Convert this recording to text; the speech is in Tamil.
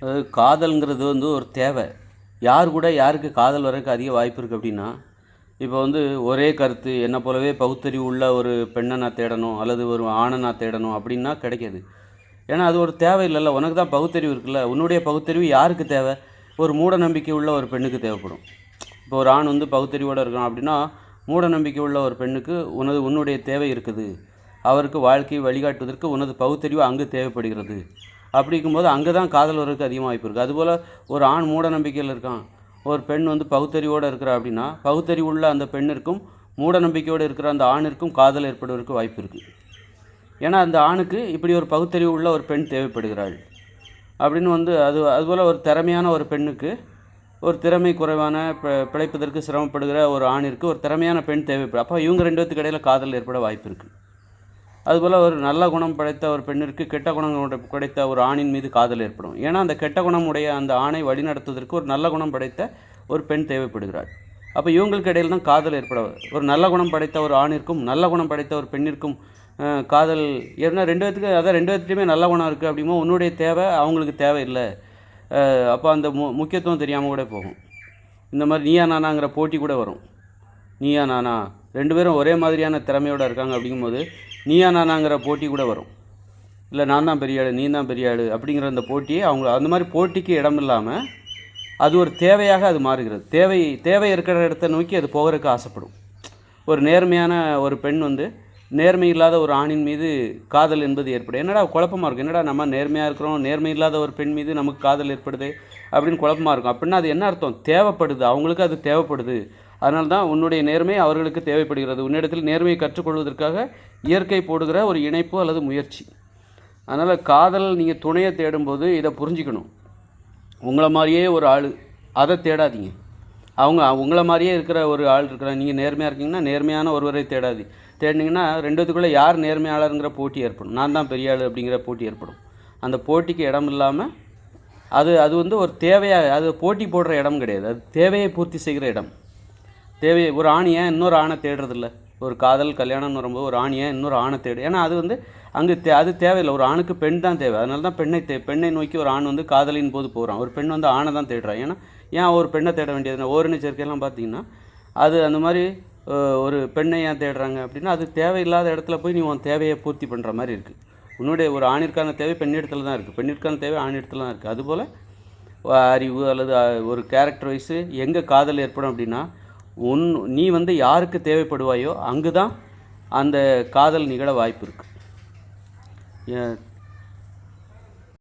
அதாவது காதல்ங்கிறது வந்து ஒரு தேவை. யார் கூட யாருக்கு காதல் வரக்கு அதிக வாய்ப்பு இருக்குது அப்படின்னா இப்போ வந்து ஒரே கருத்து என்னை போலவே பகுத்தறிவு உள்ள ஒரு பெண்ணை நான் தேடணும் அல்லது ஒரு ஆணை நான் தேடணும் அப்படின்னா கிடைக்காது. ஏன்னா அது ஒரு தேவை இல்லைல்ல உனக்கு தான் பகுத்தறிவு இருக்குல்ல. உன்னுடைய பகுத்தறிவு யாருக்கு தேவை? ஒரு மூட நம்பிக்கை உள்ள ஒரு பெண்ணுக்கு தேவைப்படும். இப்போ ஒரு ஆண் வந்து பகுத்தறிவோடு இருக்கான் அப்படின்னா மூட நம்பிக்கை உள்ள ஒரு பெண்ணுக்கு உனது உன்னுடைய தேவை இருக்குது. அவருக்கு வாழ்க்கையை வழிகாட்டுவதற்கு உனது பகுத்தறிவு அங்கு தேவைப்படுகிறது. அப்படிங்கும்போது அங்கே தான் காதல் வரதுக்கு அதிகமாக வாய்ப்பு இருக்குது அதுபோல் ஒரு ஆண் மூட நம்பிக்கையில் இருக்கான். ஒரு பெண் வந்து பகுத்தறிவோடு இருக்கிறா அப்படின்னா பகுத்தறிவு உள்ள அந்த பெண்ணிற்கும் மூட நம்பிக்கையோடு இருக்கிற அந்த ஆணிற்கும் காதல் ஏற்படுவதற்கு வாய்ப்பு இருக்குது ஏன்னா அந்த ஆணுக்கு இப்படி ஒரு பகுத்தறிவு உள்ள ஒரு பெண் தேவைப்படுகிறாள். அப்படின்னு வந்து அது அதுபோல் ஒரு திறமையான ஒரு பெண்ணுக்கு ஒரு திறமை குறைவான பிழைப்பதற்கு சிரமப்படுகிற ஒரு ஆணிற்கு ஒரு திறமையான பெண் தேவைப்படும். அப்போ இவங்க ரெண்டு பேத்துக்கு இடையில் காதல் ஏற்பட வாய்ப்பு இருக்குது அதுபோல் ஒரு நல்ல குணம் படைத்த ஒரு பெண்ணிற்கு கெட்ட குணம் படைத்த ஒரு ஆணின் மீது காதல் ஏற்படும். ஏன்னா அந்த கெட்ட குணமுடைய அந்த ஆணை வழிநடத்துவதற்கு ஒரு நல்ல குணம் படைத்த ஒரு பெண் தேவைப்படுகிறாள். அப்போ இவங்களுக்கு இடையில் தான் காதல் ஏற்பட ஒரு நல்ல குணம் படைத்த ஒரு ஆணிற்கும் நல்ல குணம் படைத்த ஒரு பெண்ணிற்கும் காதல் ஏன்னா ரெண்டு பேத்துக்கு அதான் ரெண்டு பேர்த்துலையுமே நல்ல குணம் இருக்குது அப்படிமோ உன்னுடைய தேவை அவங்களுக்கு தேவை இல்லை அப்போ அந்த மு முக்கியத்துவம் தெரியாமல் கூட போகும். இந்த மாதிரி நீயா நானாங்கிற போட்டி கூட வரும். நீயா நானா ரெண்டு பேரும் ஒரே மாதிரியான திறமையோட இருக்காங்க அப்படிங்கும்போது நீயா நானாங்கிற போட்டி கூட வரும். இல்லை நான் தான் பெரிய ஆளு நீ தான் பெரிய ஆளு அப்படிங்கிற அந்த போட்டியை அவங்க அந்த மாதிரி போட்டிக்கு இடம் இல்லாமல் அது ஒரு தேவையாக அது மாறுகிறது. தேவை தேவை இருக்கிற இடத்த நோக்கி அது போகிறதுக்கு ஆசைப்படும். ஒரு நேர்மையான ஒரு பெண் வந்து நேர்மை இல்லாத ஒரு ஆணின் மீது காதல் என்பது ஏற்படும். என்னடா குழப்பமாக இருக்கும்? என்னடா நம்ம நேர்மையாக இருக்கிறோம்? நேர்மை இல்லாத ஒரு பெண் மீது நமக்கு காதல் ஏற்படுது அப்படின்னு குழப்பமா இருக்கும். அப்படின்னா அது என்ன அர்த்தம்? தேவைப்படுது. அவங்களுக்கு அது தேவைப்படுது. அதனால தான் உன்னுடைய நேர்மை அவர்களுக்கு தேவைப்படுகிறது. உன்னிடத்தில் நேர்மையை கற்றுக்கொள்வதற்காக இயற்கை போடுகிற ஒரு இணைப்பு அல்லது முயற்சி. அதனால் காதல் நீங்கள் துணையை தேடும்போது இதை புரிஞ்சுக்கணும். உங்களை மாதிரியே ஒரு ஆள் அதை தேடாதீங்க. அவங்க உங்களை மாதிரியே இருக்கிற ஒரு ஆள் இருக்கிற நீங்கள் நேர்மையாக இருக்கீங்கன்னா நேர்மையான ஒருவரை தேடாது. தேடினீங்கன்னா ரெண்டுத்துக்குள்ளே யார் நேர்மையாளருங்கிற போட்டி ஏற்படும். நான் தான் பெரிய ஆள் அப்படிங்கிற போட்டி ஏற்படும். அந்த போட்டிக்கு இடம் இல்லாமல் அது அது வந்து ஒரு தேவையாக அது போட்டி போடுற இடம் கிடையாது. அது தேவையை பூர்த்தி செய்கிற இடம். தேவையை ஒரு ஆணியை இன்னொரு ஆணை தேடுறதில்ல. ஒரு காதல் கல்யாணம்னு வரும்போது ஒரு ஆணியை இன்னொரு ஆணை தேடு. ஏன்னா அது வந்து அங்கே தே அது தேவையில்லை. ஒரு ஆணுக்கு பெண் தான் தேவை. அதனால தான் பெண்ணை தே பெண்ணை நோக்கி ஒரு ஆண் வந்து காதலின் போது போகிறான் ஒரு பெண் வந்து ஆணை தான் தேடுறான் ஏன்னா ஏன் ஒரு பெண்ணை தேட வேண்டியது ஓரின சேர்க்கையெல்லாம் பார்த்தீங்கன்னா அது அந்த மாதிரி ஒரு பெண்ணை ஏன் தேடுறாங்க அப்படின்னா அது தேவையில்லாத இடத்துல போய் நீ உன் தேவையை பூர்த்தி பண்ணுற மாதிரி இருக்குது உன்னுடைய ஒரு ஆணிற்கான தேவை பெண்ணிடத்தில் தான் இருக்குது பெண்ணிற்கான தேவை ஆணிடத்தில் தான் இருக்குது அதுபோல் அறிவு அல்லது ஒரு கேரக்டர் வைஸு எங்கே காதல் ஏற்படும் அப்படின்னா உன் நீ வந்து யாருக்கு தேவைப்படுவாயோ அங்கு தான் அந்த காதல் நிகழ வாய்ப்பு இருக்குது